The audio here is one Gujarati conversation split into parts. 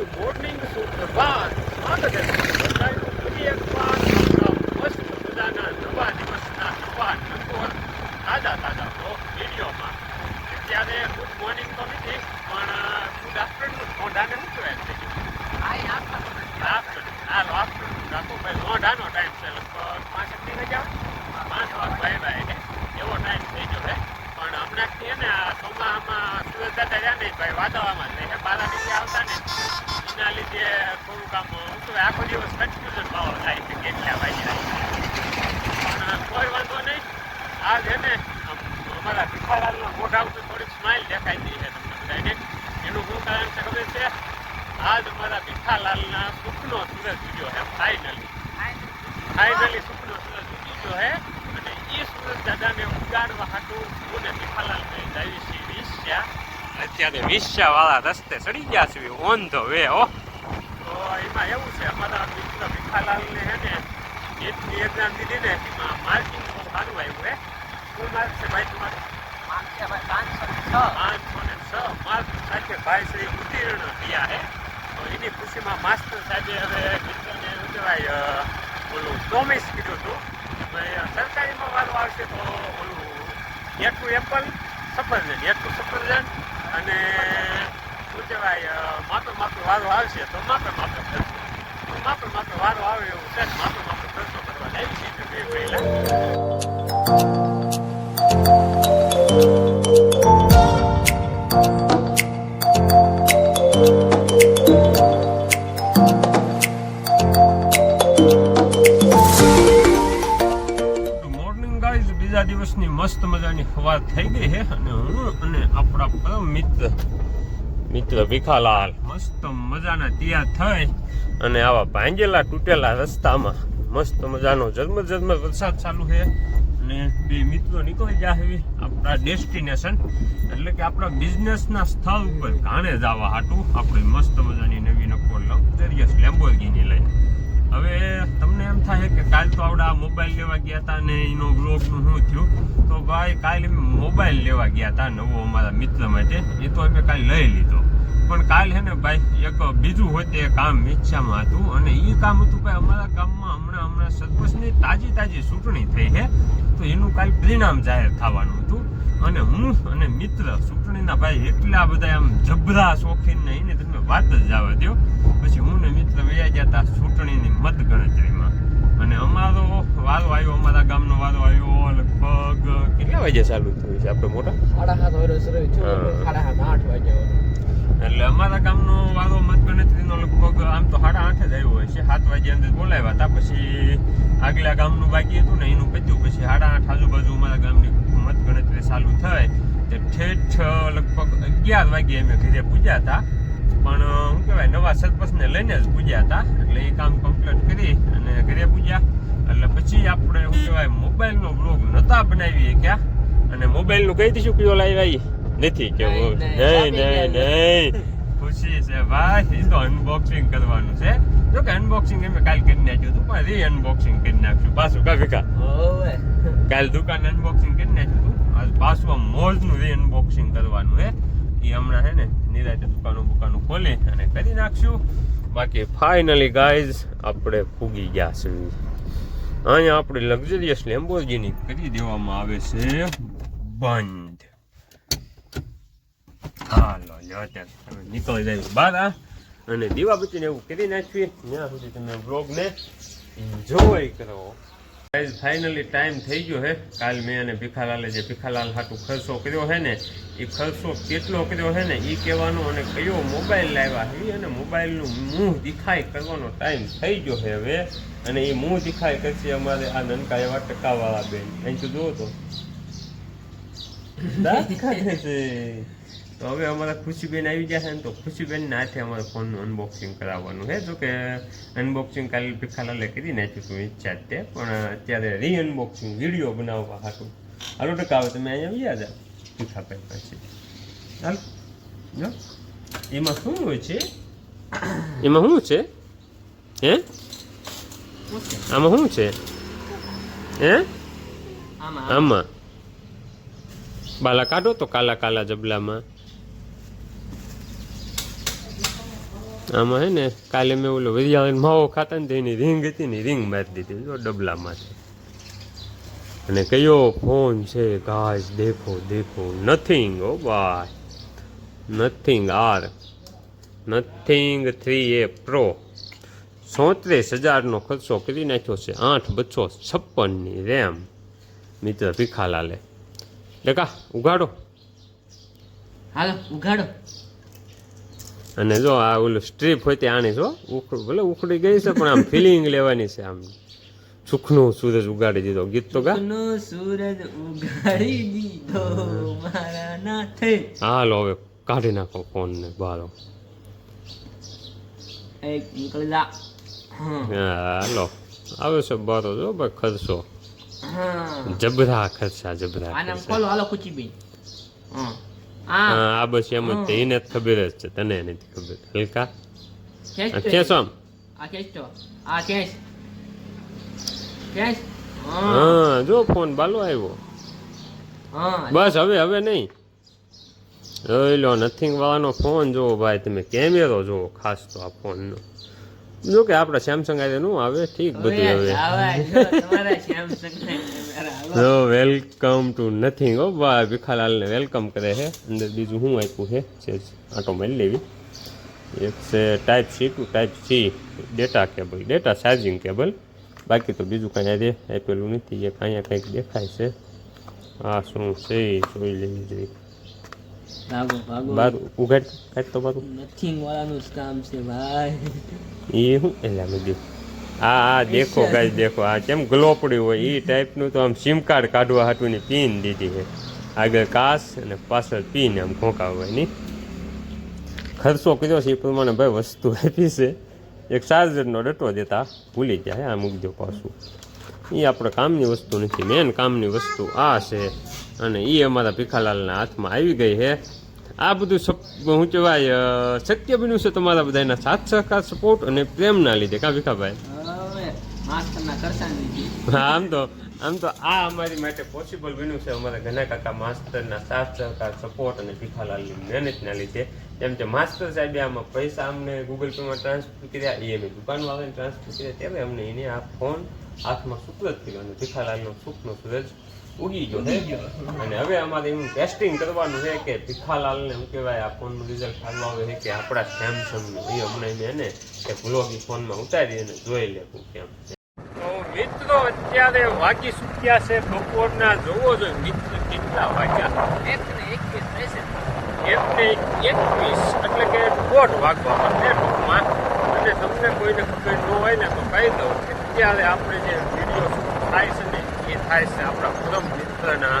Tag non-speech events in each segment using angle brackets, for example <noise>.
to morning Suprabhat, Madhavan. થોડુંક કોઈ વાંધો નહીં. આ છે ને અમારા ભીખાલાલના મોઢા ઉપર સ્માઇલ દેખાઈ છે તમને એનું શું કારણ છે છે? આજ અમારા ભીખાલાલના સુખનો સૂરજ ઉગ્યો છે ફાઇનલી ફાઇનલી સુખનો સૂરજ ઉગી ગયો અને એ સૂરજ દાદાને ઉગાડવા હાટું હું ને ભીખાલાલ ભાઈ જાવી છીએ વિશ્યા અત્યારે વિશ્યા વાળા રસ્તે ચડી ગયા છે, ઓન ધ વે, હો. તો એમાં એવું છે અમારા મિત્ર ભીખાલાલને હે ને એટલી એક્ઝામ દીધી ને એમાં માર્કિંગ બહુ સારું આવ્યું હે. શું માર્ક છે ભાઈ તમારે? પાંચસો ને છ. માર્ક સાથે ભાઈ શ્રી ઉત્તીર્ણ થયા હે. તો એની ખુશીમાં માસ્ટર સાહેબે હવે મિત્રને શું કહેવાય ઓલું પ્રોમિસ કીધું હતું. સરકારીમાં વારો આવશે તો ઓલું એકનું એપલ સફરજન એકનું સફરજન અને શું કહેવાય માપે માપે વારો આવશે તો માપે માપે વારો આવે એવું છે. જ માપે માપે કરવા લાવી છે. બે પહેલા બીજા દિવસની મસ્ત મજાની સવાર થઈ ગઈ છે. અને હું અને આપણા મિત્ર મિત્ર મસ્ત મજાના તૈયાર થઈ. અને આવા ભાંગેલા તૂટેલા રસ્તામાં મસ્ત મજાનો જન્મ જન્મ વરસાદ ચાલુ છે. અને બે મિત્રો નીકળી ગયા છે આપણા ડેસ્ટિનેશન. એટલે કે આપણા બિઝનેસના સ્થળ ઉપર ઘાણે જવા હાટું આપણી મસ્ત મજાની નવી નકોર લક્ઝરિયસ લેમ્બોર્ગીની લઈને. હવે તમને એમ થાય કે કાલ તો આવડા મોબાઈલ લેવા ગયા હતા ને એનો બ્લોગનું શું થયું. તો ભાઈ કાલે અમે મોબાઈલ લેવા ગયા હતા નવો અમારા મિત્ર માટે. એ તો અમે કાલે લઈ લીધો. પણ કાલ હે ને ભાઈ એક બીજું હોય તે કામ ઈચ્છામાં હતું અને એ કામ હતું ભાઈ અમારા ગામમાં હમણાં હમણાં સરપંચની તાજી તાજી ચૂંટણી થઈ છે તો એનું કાલ પરિણામ જાહેર થવાનું હતું. અને હું અને મિત્ર ચૂંટણીના ભાઈ એટલા બધા આમ જબરા શોખીન ને એને તમે વાત જ જવા દો પછી હું ને મિત્ર વૈયા ગયા હતા ચૂંટણીની મત ગણતરીમાં અને અમારો વારો આવ્યો અમારા ગામનો વારો આવ્યો લગભગ કેટલા વાગે ચાલુ થયું છે? આપણે મોટા? સાડા સાત વાગે. સાડા સાત આઠ વાગે એટલે અમારા ગામનો વારો મત ગણતરીનો લગભગ આમ તો સાડા આઠ જ આવ્યો હોય છે. સાત વાગ્યા અંદર બોલાવ્યા હતા. પછી આગલા ગામનું બાકી હતું ને એનું પત્યું. પછી સાડા આઠ આજુબાજુ અમારા ગામની મત ગણતરી ચાલુ થાય તે ઠેઠ લગભગ અગિયાર વાગે અમે ઘરે પૂજ્યા હતા. પણ શું કહેવાય, નવા સરપંચને લઈને જ પૂજ્યા હતા. એટલે એ કામ કમ્પ્લીટ કરી અને ઘરે પૂજ્યા. એટલે પછી આપણે, શું કહેવાય, મોબાઈલનો બ્લોગ નહોતા બનાવીએ ક્યાં. અને મોબાઈલનું કઈ દીધું કયો લાવ્યા નથી કેવું? નહીં, નહીં નહીં, ખુશી છે ભાઈ તો અનબોક્સિંગ કરવાનું છે. જો કે અનબોક્સિંગ અમે કાલ કરી નાખ્યું હતું પણ રી અનબોક્સિંગ કરી નાખ્યું પાછું કા ભીખા? કાલ દુકાન અનબોક્સિંગ કરી નાખ્યું હતું. આજ પાછું આમ મોજનું રી અનબોક્સિંગ કરવાનું હે એ હમણાં હે ને નિરાતે દુકાનો બુકાનો ખોલી અને કરી નાખશું. બાકી ફાઇનલી ગાઈઝ આપણે ફૂગી ગયા છે. અહીંયા આપણી લક્ઝરિયસ લેમ્બોર્ગિની કરી દેવામાં આવે છે. બંધ. હાલો અત્યારે નીકળી જાય બહાર આ અને દીવાબત્તીને એવું કરી નાખીએ. ત્યાં સુધી તમે બ્લોગને એન્જોય કરો. ગાઈઝ ફાઇનલી ટાઈમ થઈ ગયો હે. કાલ મેં અને ભીખાલાલે જે ભીખાલાલ હાટું ખર્ચો કર્યો હે ને એ ખર્ચો કેટલો કર્યો હે ને એ કહેવાનો અને કયો મોબાઈલ લાવ્યા હે અને મોબાઈલનું મુંહ દેખાય કરવાનો ટાઈમ થઈ ગયો છે હવે. અને એ મુંહ દેખાય કરશે અમારે આ નનકા એવા ટકાવાળા બેન. અહીં જુઓ તો. દાંત છે. તો હવે અમારા ખુશીબેન આવી ગયા છે ને તો ખુશીબેનના હાથે અમારે ફોનનું અનબોક્સિંગ કરાવવાનું છે. જો કે અનબોક્સિંગ કાલે ભીખાલાલે કરી નાખ્યું હતું ઈચ્છા તે પણ અત્યારે રી અનબોક્સિંગ વીડિયો બનાવવા હતું હાલો ટકા આવે તમે અહીંયા આવી જા. ભીખાભાઈ પાસે હાલ. જો. એમાં શું હોય છે? એમાં શું છે? હે? આમાં શું છે? હે? આમાં. આમાં. બાલા કાઢો તો કાલા કાલા જબલામાં. આમાં હે ને, કાલે મેં ઓલો વિદ્યાલય માવો ખાતા ને તો એની રીંગ હતી ને રીંગ મારી દીધી, જો ડબલામાંથી. અને કયો ફોન છે ગાઈસ દેખો દેખો. Nothing oh by Nothing R Nothing three A pro સોત્રીસ હજારનો ખર્ચો કરી નાખ્યો છે, આઠ બસો છપ્પનની રેમ મિત્ર ભીખાલાલે. ડકા ઉઘાડો. હાલો, ઉઘાડો. અને જો આ ઓલું સ્ટ્રીપ હોય ત્યાં આણી છો ઉખડ ભલે ઉખડી ગઈ છે પણ આમ ફિલિંગ લેવાની છે આમ. સુખનું સૂરજ ઉગાડી દીધો. ગીત તો ગા. સૂરજ ઉગાડી દીધો મારા નાથે. હાલો હવે કાઢી નાખો ફોન ને બારો. એક નીકળી જા હા હાલો. આવે છે બારો જો ભાઈ ખર્ચો. જબરા ખર્ચા જબરા આને ખર્ચા. હાલો કુચીબેન હા હા આ. બસ એમ જ છે. એને જ ખબર જ છે. તને નથી ખબર. હલકા? ખેંચ આમ. આ ખેંચ આ ખેંચ. ખેંચ. હા. જો ફોન બાલો આવ્યો. બસ હવે હવે નહીં. જોઈ લો નથિંગ વાળાનો ફોન જોવો ભાઈ. તમે કેમેરો જુઓ ખાસ તો આ ફોનનો. જો કે આપણા સેમસંગ આજે નું આવે ઠીક બધું હવે. આવા જો વેલકમ ટુ નથિંગ હો ભાઈ ભીખાલાલને વેલકમ કરે છે અંદર બીજું શું આપ્યું છે છે આટો મારી લેવી. એક છે type C two type C data cable data charging cable બાકી તો બીજું કાંઈ આજે આપેલું નથી એક અહીંયા કંઈક દેખાય છે. આ શું છે જોઈ લેવી જોઈએ ભાગો ભાગો. બાર ઉઘાડ કાઢ તો બારું. નથિંગ વાળાનું જ કામ છે ભાઈ. એ હું એટલે મેં કીધું આ આ દેખો ગાય દેખો. આ કેમ ગ્લોપડી હોય? એ ટાઈપનું તો આમ સિમ કાર્ડ કાઢવા હાટુની પિન દીધી છે. આગળ કાસ અને પાછળ પિન આમ ખોંકાવવાની ખર્ચો કર્યો છે એ પ્રમાણે ભાઈ વસ્તુ <laughs> આપી છે. એક ચાર્જરનો ડટો દેતા ભૂલી જાય આ મૂકજો પાછું. એ આપણે કામની વસ્તુ નથી. મેન કામની વસ્તુ આ છે. અને એ અમારા ભીખાલાલના હાથમાં આવી ગઈ છે. આ બધું શું કહેવાય શક્ય બન્યું છે તમારા બધાના સાથ સહકાર સપોર્ટ અને પ્રેમના લીધે. કા ભીખાભાઈ? આમ તો આમ તો આ અમારી માટે પોસિબલ બન્યું છે અમારા ઘણા કાકા માસ્ટરના સાથ સહકાર સપોર્ટ અને ભીખાલાલની મહેનતના લીધે. જેમ કે માસ્ટર સાહેબે આમાં પૈસા અમને ગૂગલ પેમાં ટ્રાન્સફર કર્યા એ અમે દુકાનવાળાને ટ્રાન્સફર કર્યા ત્યારે અમને એને આ ફોન હાથમાં સુપ્રત કર્યો અને ભીખાલાલનો સુખનો સૂરજ ઉગી ગયો છે અને હવે અમારે એનું ટેસ્ટિંગ કરવાનું છે કે ભીખાલાલને શું કહેવાય આ ફોનનું રિઝલ્ટ સારું આવે છે કે આપણા સેમસંગનું એ હમણાં મેં એને એ વ્લોગી ફોનમાં ઉતારી અને જોઈ લેવું કેમ છે. તો મિત્રો અત્યારે વાગી ચૂક્યા છે બપોરના જોવો જોઈએ મિત્ર કેટલા વાગ્યા. એકને એકવીસ એટલે કે દોઢ વાગવા માટે ટૂંકમાં. અને તમને કોઈને ખબર ન હોય ને તો કહી દઉં અત્યારે આપણે જે વીડિયો થાય છે ને એ થાય છે આપણા પરમ મિત્રના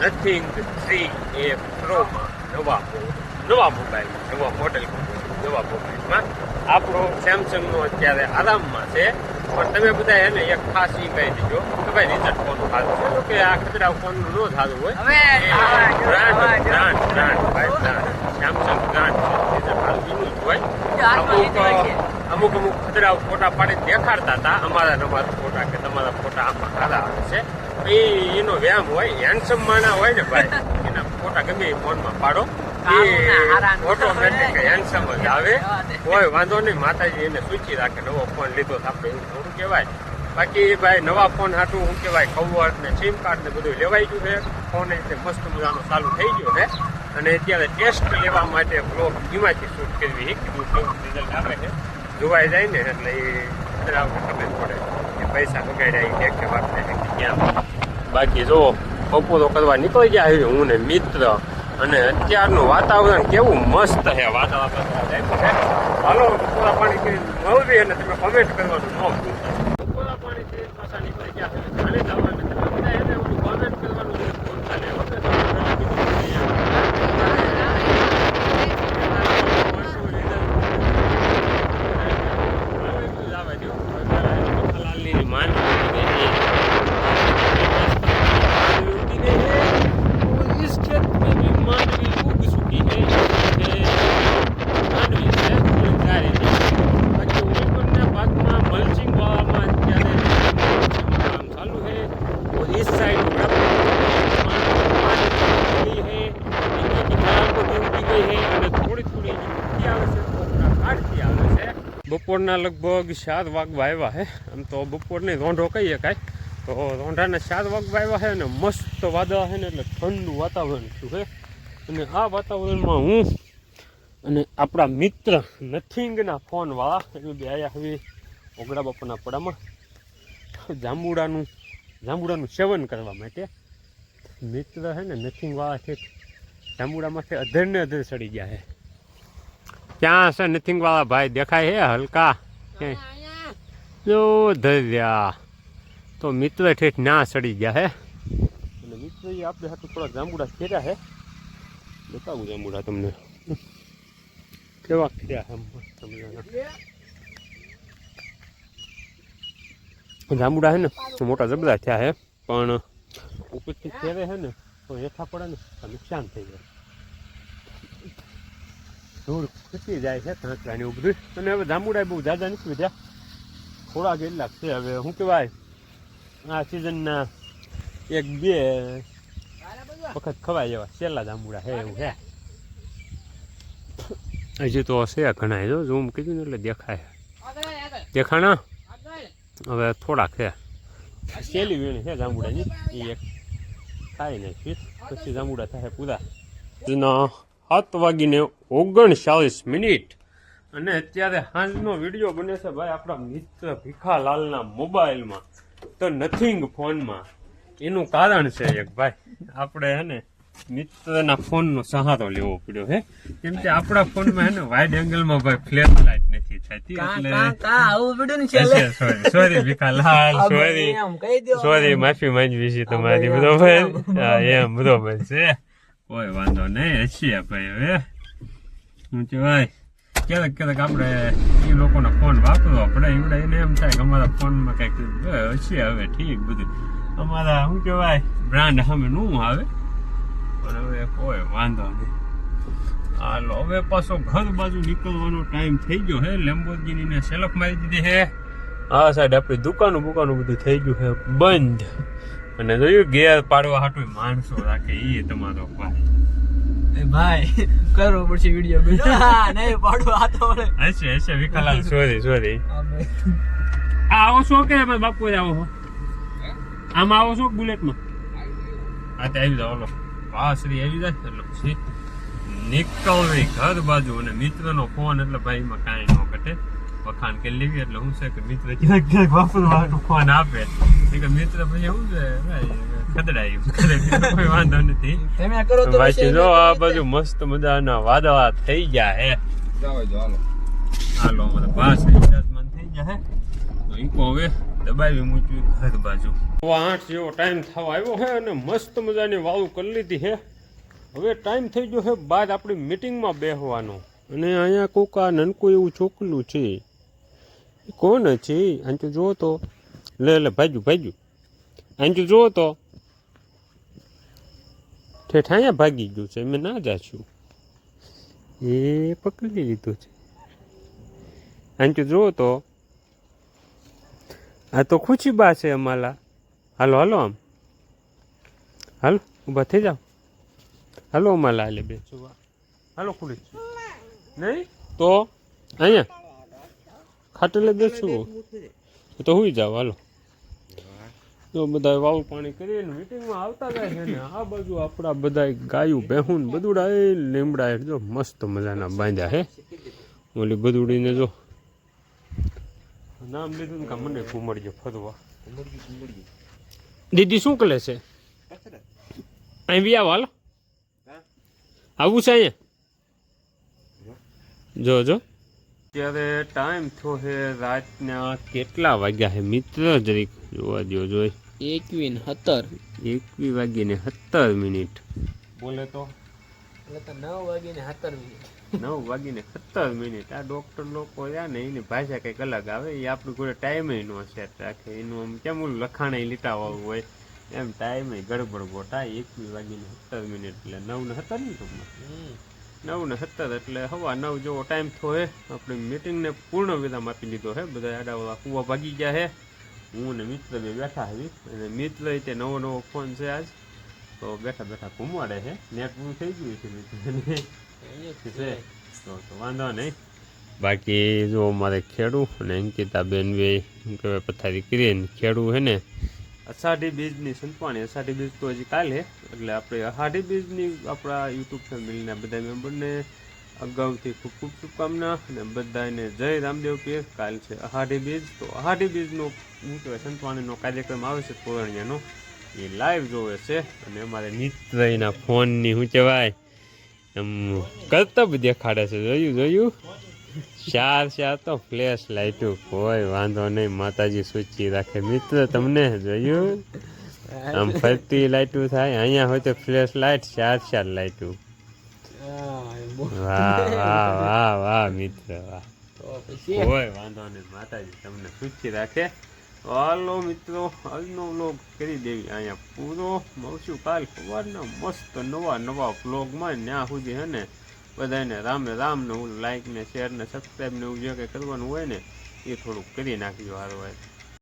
નથિંગ થ્રી એ પ્રોમાં નવા નવા મોબાઈલ નવા મોડેલ નવા મોબાઈલમાં. આપણો સેમસંગનો અત્યારે આરામમાં છે. પણ તમે બધા એને એક ખાસ એ કહી દીજો કે ભાઈ રિઝલ્ટ ફોન સારું છે? તો કે આ ખતરા ફોનનું ન સારું હોય. બ્રાન્ડ બ્રાન્ડ બ્રાન્ડ ભાઈ બ્રાન્ડ સેમસંગ બ્રાન્ડ છે. એ તો હાલ જ હોય. અમુક અમુક ખતરા ફોટા પાડીને દેખાડતા હતા. અમારા તમારા ફોટા કે તમારા ફોટા આમાં સારા આવે છે. એ એનો વ્યાયામ હોય હેન્ડસમ માણા હોય ને ભાઈ એના ફોટા ગમે એ ફોનમાં પાડો. ઓટોમેટિક હેન્ડસમ જ આવે. કોઈ વાંધો નહીં માતાજી એને સૂચી રાખે નવો ફોન લીધો તો આપણે એવું થોડું કહેવાય. બાકી ભાઈ નવા ફોન હાટું શું કહેવાય કવર ને સિમ કાર્ડ ને બધું લેવાઈ ગયું છે. ફોન એટલે મસ્ત મજાનો ચાલુ થઈ ગયો છે. અને અત્યારે ટેસ્ટ લેવા માટે બ્લોગ એમાંથી શૂટ કરવી કીધું કેવું રિઝલ્ટ આવે છે. જોવાઈ જાય ને, એટલે એ અંદર ખબર પડે. કે પૈસા બગાડ્યા, એ કે વાપરે ક્યાં બાકી જો બપોરો કરવા નીકળી ગયા છે હું ને મિત્ર, અને અત્યારનું વાતાવરણ કેવું મસ્ત છે વાતાવરણ હાલો બપોરા પાણી કરી મળવી અને તમે કમેન્ટ કરવાનું ન ભૂલતા પાણી કરી પાછા નીકળી ગયા છે બપોરના લગભગ સાત વાગવા આવ્યા છે આમ તો બપોરની રોંઢો કહીએ કાંઈ. તો ધોંઢાને સાત વાગવા આવ્યા છે અને મસ્ત વાદળા છે ને એટલે ઠંડુ વાતાવરણ થયું છે અને આ વાતાવરણમાં હું અને આપણા મિત્ર નથિંગના ફોનવાળા એનું બે આવ્યા હવે ઓગળા બાપાના પડામાં. જાંબુડાનું જાંબુડાનું સેવન કરવા માટે. મિત્ર છે ને નથિંગવાળા છે જાંબુડામાંથી અધર ને અધર સડી ગયા છે ક્યાં છે? નથિંગવાળા ભાઈ દેખાય છે હલકા? ક્યાંય? જો ધર્યા. તો મિત્ર ઠેઠ ના સડી ગયા હે. અને મિત્ર આપણે હાથું થોડા જાંબુડા ખેર્યા છે બતાવું જાંબુડા તમને. કેવા ખેર્યા છે મસ્ત મજાના જાંબુડા છે ને તો મોટા જબરા થયા છે પણ ઉપરથી ખેરે છે ને તો હેઠા પડે ને તો નુકસાન થઈ જાય. ધૂળ ખૂટી જાય છે કાંકરાની એવું બધું અને હવે જાંબુડા બહુ જાજા નથી વધ્યા થોડા કેટલાક છે હવે શું કહેવાય આ સિઝનના એક બે વખત ખવાય એવા છેલ્લા જાંબુડા છે એવું છે હજી તો છે ઘણા જો ઝૂમ કીધું ને એટલે દેખાય દેખાણા હવે થોડાક છે સેલી વીણી છે જાંબુડાની એ એક ખાઈ નાખી પછી જાંબુડા થાય પૂરા ના સાત વાગીને ઓગણચાલીસ મિનિટ. અને અત્યારે સાંજનો વીડિયો બને છે ભાઈ આપણા મિત્ર ભીખાલાલના મોબાઈલમાં તો નથિંગ ફોનમાં. એનું કારણ છે એક ભાઈ આપણે હે ને મિત્રના ફોનનો સહારો લેવો પડ્યો હે. કેમ કે આપણા ફોનમાં હે ને વાઇડ એંગલમાં ભાઈ ફ્લેશ લાઇટ નથી થતી એટલે sorry sorry Bhikhalal sorry sorry માફી માંગવી છે તમારી બરોબર? એમ બરોબર છે. કોઈ વાંધો નહીં, હસીએ ભાઈ હવે. હું કહેવાય, ક્યારેક ક્યારેક આપણે એ લોકોનો ફોન વાપરવો પડે એવડે એને એમ થાય કે અમારા ફોનમાં કંઈક હસીએ હવે, ઠીક બધું. અમારા શું કહેવાય બ્રાન્ડ સામે નું આવે. પણ હવે કોઈ વાંધો નહીં. હાલો, હવે પાછો ઘર બાજુ નીકળવાનો ટાઈમ થઈ ગયો હે. લેમ્બોર્ગિની ને સેલ્ફ મારી દીધી હે. હા, સાહેબ, આપણી દુકાનું બુકાનું બધું થઈ ગયું હે. બંધ. અને જોયું ગેર પાડવા હાટુ માણસો રાખે એ તમારો ભાઈ. ભાઈ કરવો પડશે વીડિયો નહીં પાડો આ તો વળે. હશે હશે વિકલાલ સોરી સોરી આ આવો શું કે બાપુ આવો આમાં આવો છો બુલેટમાં. આ તે આવી જાવ લો પાસરી આવી જાય એટલે પછી નીકળવી ઘર બાજુ અને મિત્રનો ફોન એટલે ભાઈ એમાં કાંઈ ન ઘટે. વખાણ કરી લેવી એટલે હું છે કે મિત્ર ક્યાંક ક્યાંક વાપરવાનો ફોન આપે. કે મિત્ર પછી શું છે? ખદડાયું. કોઈ વાંધો નથી. તમે કરો તો બાકી જો આ બાજુ મસ્ત મજાના વાદળા થઈ ગયા હે. હાલો. અમારે બાસ વિરાજમાન થઈ ગયા હે. તો ઈકો હવે દબાવી મૂક્યું ઘર બાજુ. આઠ જેવો ટાઈમ થવા આવ્યો હે અને મસ્ત મજાની વાવ કરી લીધી હે. હવે ટાઈમ થઈ ગયો હે બાદ આપણી મિટિંગમાં બેહવાનો. અને અહીંયા કોકા નનકું એવું છોકલું છે. કોણ છે? આંચુ જુઓ તો. લે લે ભાજ્યું ભાજ્યું આંચુ જુઓ તો. ઠેઠ અહીંયા ભાગી ગયું છે મેં ના જાશું. એ પકડી લીધું છે. આંચુ જુઓ તો. આ તો ખુશી બા છે અમારા હાલો હાલો આમ. હાલો ઊભા થઈ જાઓ. હાલો અમારા હાલે બે. હાલો ખુલી. નહીં? તો અહીંયા. ખાટલે બેસવું તો હુઈ જાવ હાલો. તો બધા વાવું પાણી કરીને મીટિંગમાં આવતા જાય છે ને આ બાજુ આપણા બધા ગાયું બેહું બધુડા એ લીમડા જો મસ્ત મજાના બાંધ્યા હે ઓલી બધુડીને જો નામ લીધું ને કા મને ઘુમડજો ફરવા. દીદી શું કરે છે? અહીં બી આવો હાલો. આવું છે અહીંયા? જો જો. અત્યારે ટાઈમ થયો છે રાતના કેટલા વાગ્યા છે મિત્ર? જરીક જોવા દો જોઈ. એકવીન સત્તર. એકવી વાગીને સત્તર મિનિટ. બોલે તો. નવ વાગી વાગીને સત્તર મિનિટ. નવ વાગીને સત્તર મિનિટ. આ ડોક્ટર લોકો રહ્યા ને એની ભાષા કંઈક અલગ આવે. એ આપણું કોઈ ટાઈમે નો સેટ રાખે. એનું આમ કેમ ઓલું લખાણે લીટાવાળું હોય. એમ ટાઈમે ગડબડ ગોટા એકવી વાગીને સત્તર મિનિટ. એટલે નવ ને સત્તરની ટૂંકમાં નવ ને સત્તર એટલે હવા નવ જેવો ટાઈમ થયો હે. આપણી મિટિંગને પૂર્ણ વિરામ આપી લીધો હે. બધા આડાવાળા કુવા ભાગી ગયા હે. હું ને મિત્ર બે બેઠા આવી અને મિત્ર તે નવો નવો ફોન છે આજ. તો બેઠા બેઠા ઘુમાડે છે નેટ પૂરું થઈ ગયું છે તો તો વાંધો નહીં. બાકી જો મારે ખેડું અને અંકિતા બેન બે કહેવાય પથારી કરીને ખેડૂ હે ને અષાઢી બીજની સંતવાણી, અષાઢી બીજ તો હજી કાલે, એટલે આપણે અષાઢી બીજની આપણા યુટ્યુબ ફેમિલીના બધા મેમ્બરને અગાઉથી ખૂબ ખૂબ શુભકામના અને બધાને જય રામદેવ પીર કાલ છે અષાઢી બીજ. તો અષાઢી બીજનો શું કહેવાય સંતવાણીનો કાર્યક્રમ આવે છે તોરણિયાનો એ લાઈવ જોવે છે અને અમારે નિત્રયના ફોનની શું કહેવાય, એમ કરતબ દેખાડે છે. જોયું જોયું? ચાર ચાર તો ફ્લેશ લાઈટું કોઈ વાંધો નહીં માતાજી સૂચી રાખે. મિત્ર તમને જોયું? આમ ફરતી લાઈટું થાય અહીંયા હોય તો ફ્લેશ લાઈટ ચાર ચાર લાઈટું વાહ વાહ વાહ વાહ મિત્ર વાહ. કોઈ વાંધો નહીં માતાજી તમને સૂચી રાખે. હાલો મિત્રો આજનો વ્લોગ કરી દેવી અહીંયા પૂરો. મળશું કાલ સવારના મસ્ત નવા નવા વ્લોગમાં ત્યાં સુધી હે ને બધાને રામે રામને હું લાઈક ને શેર ને સબસ્ક્રાઈબ ને એવું જે કંઈ કરવાનું હોય ને, એ થોડુંક કરી નાખજો સારું હોય